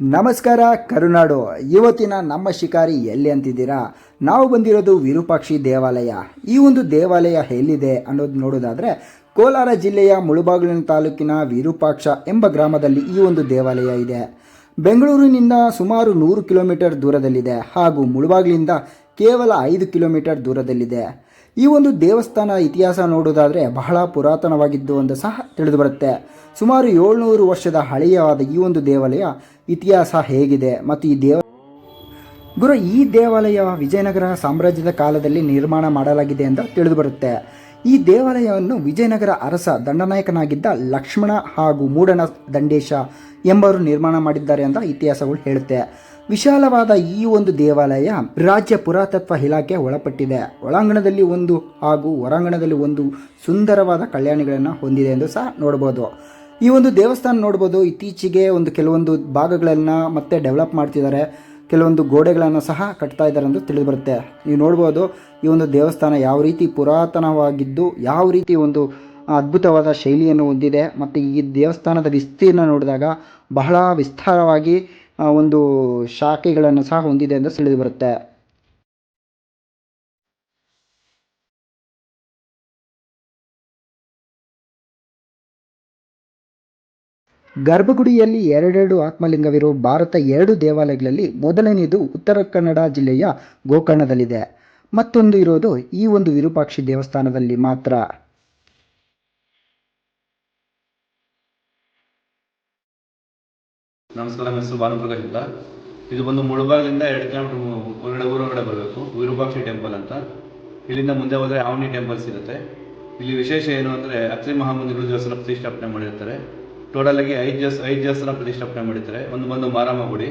ನಮಸ್ಕಾರ, ಕರುನಾಡು. ಇವತ್ತಿನ ನಮ್ಮ ಶಿಕಾರಿ ಎಲ್ಲಿ ಅಂತಿದ್ದೀರಾ? ನಾವು ಬಂದಿರೋದು ವಿರೂಪಾಕ್ಷಿ ದೇವಾಲಯ. ಈ ಒಂದು ದೇವಾಲಯ ಎಲ್ಲಿದೆ ಅನ್ನೋದು ನೋಡೋದಾದರೆ, ಕೋಲಾರ ಜಿಲ್ಲೆಯ ಮುಳುಬಾಗಿಲಿನ ತಾಲೂಕಿನ ವಿರೂಪಾಕ್ಷ ಎಂಬ ಗ್ರಾಮದಲ್ಲಿ ಈ ಒಂದು ದೇವಾಲಯ ಇದೆ. ಬೆಂಗಳೂರಿನಿಂದ ಸುಮಾರು ನೂರು ಕಿಲೋಮೀಟರ್ ದೂರದಲ್ಲಿದೆ ಹಾಗೂ ಮುಳುಬಾಗಿಲಿಂದ ಕೇವಲ ಐದು ಕಿಲೋಮೀಟರ್ ದೂರದಲ್ಲಿದೆ. ಈ ಒಂದು ದೇವಸ್ಥಾನ ಇತಿಹಾಸ ನೋಡೋದಾದರೆ ಬಹಳ ಪುರಾತನವಾಗಿದ್ದು ಅಂತ ಸಹ ತಿಳಿದು ಬರುತ್ತೆ. ಸುಮಾರು ಏಳ್ನೂರು ವರ್ಷದ ಹಳೆಯವಾದ ಈ ಒಂದು ದೇವಾಲಯ ಇತಿಹಾಸ ಹೇಗಿದೆ ಮತ್ತು ಈ ದೇವ ಗುರು, ಈ ದೇವಾಲಯ ವಿಜಯನಗರ ಸಾಮ್ರಾಜ್ಯದ ಕಾಲದಲ್ಲಿ ನಿರ್ಮಾಣ ಮಾಡಲಾಗಿದೆ ಅಂತ ತಿಳಿದು ಬರುತ್ತೆ. ಈ ದೇವಾಲಯವನ್ನು ವಿಜಯನಗರ ಅರಸ ದಂಡನಾಯಕನಾಗಿದ್ದ ಲಕ್ಷ್ಮಣ ಹಾಗೂ ಮೂಡನ ದಂಡೇಶ ಎಂಬವರು ನಿರ್ಮಾಣ ಮಾಡಿದ್ದಾರೆ ಅಂತ ಇತಿಹಾಸಗಳು ಹೇಳುತ್ತೆ. ವಿಶಾಲವಾದ ಈ ಒಂದು ದೇವಾಲಯ ರಾಜ್ಯ ಪುರಾತತ್ವ ಇಲಾಖೆ ಒಳಪಟ್ಟಿದೆ. ಒಳಾಂಗಣದಲ್ಲಿ ಒಂದು ಹಾಗೂ ಹೊರಾಂಗಣದಲ್ಲಿ ಒಂದು ಸುಂದರವಾದ ಕಲ್ಯಾಣಿಗಳನ್ನು ಹೊಂದಿದೆ ಎಂದು ಸಹ ನೋಡ್ಬೋದು ಈ ಒಂದು ದೇವಸ್ಥಾನ ನೋಡ್ಬೋದು ಇತ್ತೀಚೆಗೆ ಒಂದು ಕೆಲವೊಂದು ಭಾಗಗಳನ್ನು ಮತ್ತೆ ಡೆವಲಪ್ ಮಾಡ್ತಿದ್ದಾರೆ. ಕೆಲವೊಂದು ಗೋಡೆಗಳನ್ನು ಸಹ ಕಟ್ತಾ ಇದ್ದಾರೆ ಎಂದು ತಿಳಿದು ಬರುತ್ತೆ ನೀವು ನೋಡ್ಬೋದು ಈ ಒಂದು ದೇವಸ್ಥಾನ ಯಾವ ರೀತಿ ಪುರಾತನವಾಗಿದ್ದು, ಯಾವ ರೀತಿ ಒಂದು ಅದ್ಭುತವಾದ ಶೈಲಿಯನ್ನು ಹೊಂದಿದೆ. ಮತ್ತು ಈ ದೇವಸ್ಥಾನದ ವಿಸ್ತೀರ್ಣ ನೋಡಿದಾಗ ಬಹಳ ವಿಸ್ತಾರವಾಗಿ ಒಂದು ಶಾಖೆಗಳನ್ನು ಸಹ ಹೊಂದಿದೆ ಎಂದು ತಿಳಿದು ಬರುತ್ತೆ. ಗರ್ಭಗುಡಿಯಲ್ಲಿ ಎರಡೆರಡು ಆತ್ಮಲಿಂಗವಿರುವ ಭಾರತ ಎರಡು ದೇವಾಲಯಗಳಲ್ಲಿ ಮೊದಲನೆಯದು ಉತ್ತರ ಕನ್ನಡ ಜಿಲ್ಲೆಯ ಗೋಕರ್ಣದಲ್ಲಿದೆ. ಮತ್ತೊಂದು ಇರೋದು ಈ ಒಂದು ವಿರೂಪಾಕ್ಷಿ ದೇವಸ್ಥಾನದಲ್ಲಿ ಮಾತ್ರ. ನಮಸ್ಕಾರ, ನಮ್ಮ ಹೆಸರು ಭಾನುಪ್ರಕಾಶ್ ಅಂತ ಇದು ಬಂದು ಮುಳಬಾಗಿಲಿಂದ ಎರಡು ಕಿಲೋಮೀಟರ್ ಹೊರಗಡೆ ಊರೊಳಗಡೆ ಬರಬೇಕು. ವಿರೂಪಾಕ್ಷಿ ಟೆಂಪಲ್ ಅಂತ. ಇಲ್ಲಿಂದ ಮುಂದೆ ಹೋದರೆ ಆವನಿ ಟೆಂಪಲ್ಸ್ ಇರುತ್ತೆ ಇಲ್ಲಿ ವಿಶೇಷ ಏನು ಅಂದರೆ ಅತ್ರಿ ಮಹಾಮಂದಿರ ದೇವಸ್ಥಾನ ಪ್ರತಿಷ್ಠಾಪನೆ ಮಾಡಿರ್ತಾರೆ. ಟೋಟಲ್ ಆಗಿ ಐದು ದೇವಸ್, ಐದು ದೇವಸ್ಥಾನ ಪ್ರತಿಷ್ಠಾಪನೆ ಮಾಡಿರ್ತಾರೆ. ಒಂದು ಬಂದು ಮಾರಮ್ಮ ಗುಡಿ,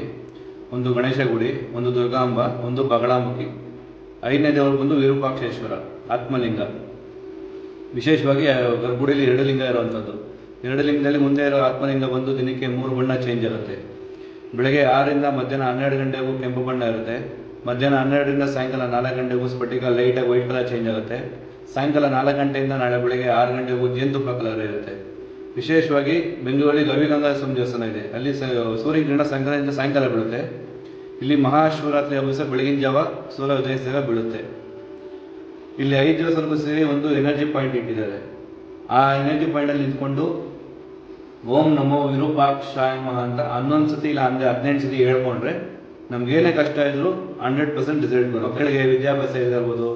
ಒಂದು ಗಣೇಶ ಗುಡಿ, ಒಂದು ದುರ್ಗಾಂಬ, ಒಂದು ಬಗಳಾಮುಖಿ ಐದನೇ ದೇವರು ಬಂದು ವಿರೂಪಾಕ್ಷೇಶ್ವರ, ಆತ್ಮಲಿಂಗ. ವಿಶೇಷವಾಗಿ ಗರ್ಭುಡಿಯಲ್ಲಿ ಎರಡು ಲಿಂಗ ಇರುವಂಥದ್ದು ಎರಡು ಲಿಂಗದಲ್ಲಿ ಮುಂದೆ ಇರೋ ಆತ್ಮಲಿಂಗ ಬಂದು ದಿನಕ್ಕೆ ಮೂರು ಬಣ್ಣ ಚೇಂಜ್ ಇರುತ್ತೆ. ಬೆಳಗ್ಗೆ ಆರರಿಂದ ಮಧ್ಯಾಹ್ನ ಹನ್ನೆರಡು ಗಂಟೆಗೂ ಕೆಂಪು ಬಣ್ಣ ಇರುತ್ತೆ. ಮಧ್ಯಾಹ್ನ ಹನ್ನೆರಡರಿಂದ ಸಾಯಂಕಾಲ ನಾಲ್ಕು ಗಂಟೆಗೂ ಸ್ಫಟಿಕ ಲೈಟಾಗಿ ವೈಟ್ ಕಲರ್ ಚೇಂಜ್ ಆಗುತ್ತೆ. ಸಾಯಂಕಾಲ ನಾಲ್ಕು ಗಂಟೆಯಿಂದ ನಾಳೆ ಬೆಳಗ್ಗೆ ಆರು ಗಂಟೆಗೂ ಜೇನುತುಪ್ಪ ಕಲರ್ ಇರುತ್ತೆ. ವಿಶೇಷವಾಗಿ ಬೆಂಗಳೂರಲ್ಲಿ ಗವಿಗಂಗಾ ಸ್ವಾಮಿ ದೇವಸ್ಥಾನ ಇದೆ. ಅಲ್ಲಿ ಸೂರ್ಯಕಿರಣ ಸಂಕ್ರಾಂತಿಯಿಂದ ಸಾಯಂಕಾಲ ಬೀಳುತ್ತೆ. ಇಲ್ಲಿ ಮಹಾಶಿವರಾತ್ರಿ ಹಬ್ಬ ಬೆಳಗಿನ ಜಾವ ಸೂರ್ಯ ಉದಯಿಸಿದಾಗ ಬೀಳುತ್ತೆ. ಇಲ್ಲಿ ಐದು ದಿವಸಕ್ಕೂ ಸೇರಿ ಒಂದು ಎನರ್ಜಿ ಪಾಯಿಂಟ್ ಇಟ್ಟಿದ್ದಾರೆ. ಆ ಎನರ್ಜಿ ಪಾಯಿಂಟಲ್ಲಿ ನಿಂತ್ಕೊಂಡು ಓಂ ನಮೋ ವಿರೂಪಾಕ್ಷಾಯ ಅಂತ ಹನ್ನೊಂದು ಸತಿ ಇಲ್ಲ ಅಂದರೆ ಹದಿನೆಂಟು ಸತಿ ಹೇಳ್ಕೊಂಡ್ರೆ ನಮ್ಗೇನೇ ಕಷ್ಟ ಇದ್ರು ಹಂಡ್ರೆಡ್ ಪರ್ಸೆಂಟ್ ರಿಸಲ್ಟ್ ಬರುತ್ತೆ. ಮಕ್ಕಳಿಗೆ ವಿದ್ಯಾಭ್ಯಾಸ ಇಲ್ಲದೆ ಇರ್ಬೋದು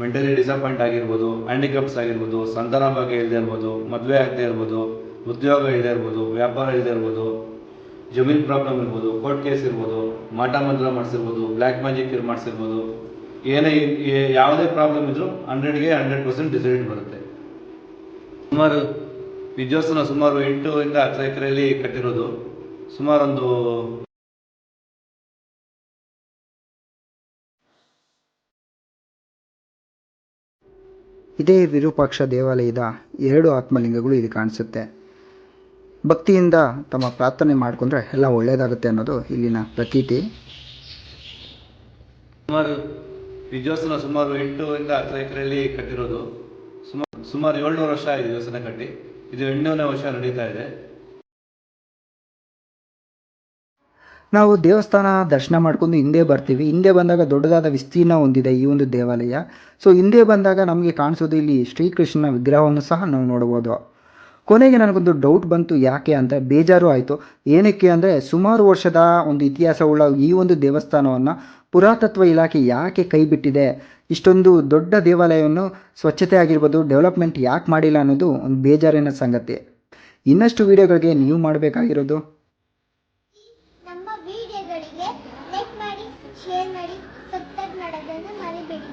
ಮೆಂಟಲಿ ಡಿಸಪಾಯಿಂಟ್ ಆಗಿರ್ಬೋದು ಹ್ಯಾಂಡಿಕ್ಯಾಪ್ಸ್ ಆಗಿರ್ಬೋದು ಸಂತಾನ ಭಾಗ್ಯ ಇಲ್ಲದೆ ಇರ್ಬೋದು, ಮದುವೆ ಆಗದೆ ಇರ್ಬೋದು, ಉದ್ಯೋಗ ಇಲ್ಲದೆ ಇರ್ಬೋದು, ವ್ಯಾಪಾರ ಇಲ್ಲದೆ ಇರ್ಬೋದು, ಜಮೀನ್ ಪ್ರಾಬ್ಲಮ್ ಇರ್ಬೋದು ಕೋರ್ಟ್ ಕೇಸ್ ಇರ್ಬೋದು ಮಾಟ ಮಂತ್ರ ಮಾಡಿಸಿರ್ಬೋದು ಬ್ಲ್ಯಾಕ್ ಮ್ಯಾಜಿಕ್ ಮಾಡಿಸಿರ್ಬೋದು, ಏನೇ ಯಾವುದೇ ಪ್ರಾಬ್ಲಮ್ ಇದ್ದರೂ ಹಂಡ್ರೆಡ್ಗೆ ಹಂಡ್ರೆಡ್ ಪರ್ಸೆಂಟ್ ರಿಸಲ್ಟ್ ಬರುತ್ತೆ. ಸುಮಾರು ಈ ದೇವಸ್ಥಾನ ಸುಮಾರು ಎಂಟರಿಂದ ಹತ್ತು ಎಕರೆಯಲ್ಲಿ ಕಟ್ಟಿರೋದು. ಸುಮಾರು ಒಂದು ಇದೇ ವಿರೂಪಾಕ್ಷ ದೇವಾಲಯದ ಎರಡು ಆತ್ಮಲಿಂಗಗಳು ಇಲ್ಲಿ ಕಾಣಿಸುತ್ತೆ. ಭಕ್ತಿಯಿಂದ ತಮ್ಮ ಪ್ರಾರ್ಥನೆ ಮಾಡಿಕೊಂಡ್ರೆ ಎಲ್ಲ ಒಳ್ಳೆಯದಾಗುತ್ತೆ ಅನ್ನೋದು ಇಲ್ಲಿನ ಪ್ರತೀತಿ. ಸುಮಾರು ಈ ಸುಮಾರು ಎಂಟರಿಂದ ಹತ್ತು ಎಕರೆಯಲ್ಲಿ ಕಟ್ಟಿರೋದು. ಸುಮಾರು ಸುಮಾರು ಏಳ್ನೂರು ವರ್ಷ ಆಗಿದೆ ದೇವಸ್ಥಾನ ಕಟ್ಟಿ. ಇದು ಎಂಟನೇ ವರ್ಷ ನಡೀತಾ ಇದೆ. ನಾವು ದೇವಸ್ಥಾನ ದರ್ಶನ ಮಾಡ್ಕೊಂಡು ಹಿಂದೆ ಬರ್ತೀವಿ. ಹಿಂದೆ ಬಂದಾಗ ದೊಡ್ಡದಾದ ವಿಸ್ತೀರ್ಣ ಹೊಂದಿದೆ ಈ ಒಂದು ದೇವಾಲಯ. ಸೊ ಹಿಂದೆ ಬಂದಾಗ ನಮಗೆ ಕಾಣಿಸೋದು ಇಲ್ಲಿ ಶ್ರೀಕೃಷ್ಣನ ವಿಗ್ರಹವನ್ನು ಸಹ ನಾವು ನೋಡ್ಬೋದು ಕೊನೆಗೆ ನನಗೊಂದು ಡೌಟ್ ಬಂತು, ಯಾಕೆ ಅಂತ. ಬೇಜಾರು ಆಯಿತು. ಏನಕ್ಕೆ ಅಂದರೆ, ಸುಮಾರು ವರ್ಷದ ಒಂದು ಇತಿಹಾಸವುಳ್ಳ ಈ ಒಂದು ದೇವಸ್ಥಾನವನ್ನು ಪುರಾತತ್ವ ಇಲಾಖೆ ಯಾಕೆ ಕೈಬಿಟ್ಟಿದೆ ಇಷ್ಟೊಂದು ದೊಡ್ಡ ದೇವಾಲಯವನ್ನು ಸ್ವಚ್ಛತೆ ಆಗಿರ್ಬೋದು ಡೆವಲಪ್ಮೆಂಟ್ ಯಾಕೆ ಮಾಡಿಲ್ಲ ಅನ್ನೋದು ಒಂದು ಬೇಜಾರಿನ ಸಂಗತಿ. ಇನ್ನಷ್ಟು ವಿಡಿಯೋಗಳಿಗೆ ನೀವು ಮಾಡಬೇಕಾಗಿರೋದು? ಮಾಡಿ ಶೇರ್ ಮಾಡಿ ಸಬ್ಸ್ಕ್ರೈಬ್ ಮಾಡೋದನ್ನು ಮರಿಬೇಡಿ.